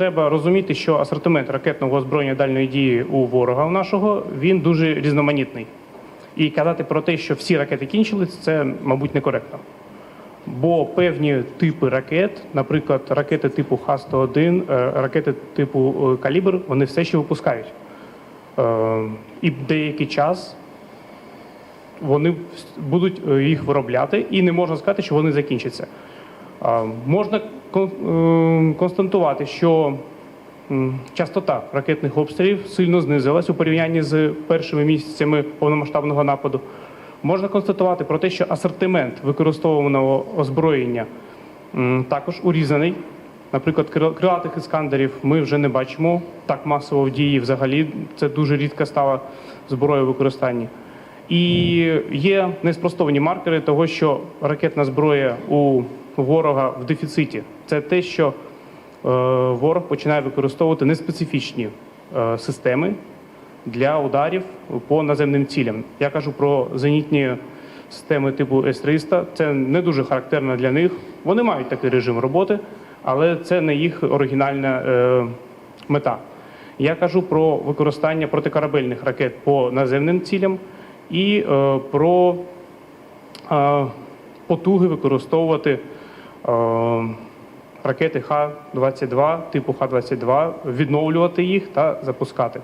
Треба розуміти, що асортимент ракетного озброєння дальної дії у ворога у нашого він дуже різноманітний. І казати про те, що всі ракети кінчились, це, мабуть, некоректно. Бо певні типи ракет, наприклад, ракети типу Х-101, е, ракети типу е, Калібр, вони все ще випускають. Е, І деякий час вони будуть їх виробляти, і не можна сказати, що вони закінчаться. Можна кон- е, констатувати, що частота ракетних обстрілів сильно знизилась у порівнянні з першими місяцями повномасштабного нападу. Можна констатувати про те, що асортимент використовуваного озброєння також урізаний. Наприклад, крилатих іскандерів ми вже не бачимо так масово в дії. Взагалі це дуже рідка стала зброя в використанні. І є неспростовані маркери того, що ракетна зброя у ворога в дефіциті. Це те, що е, ворог починає використовувати неспецифічні е, системи для ударів по наземним цілям. Я кажу про зенітні системи типу С-300. Це не дуже характерно для них. Вони мають такий режим роботи, але це не їх оригінальна е, мета. Я кажу про використання протикорабельних ракет по наземним цілям і е, про е, потуги використовувати ракети Х-22, типу Х-22, відновлювати їх та запускати.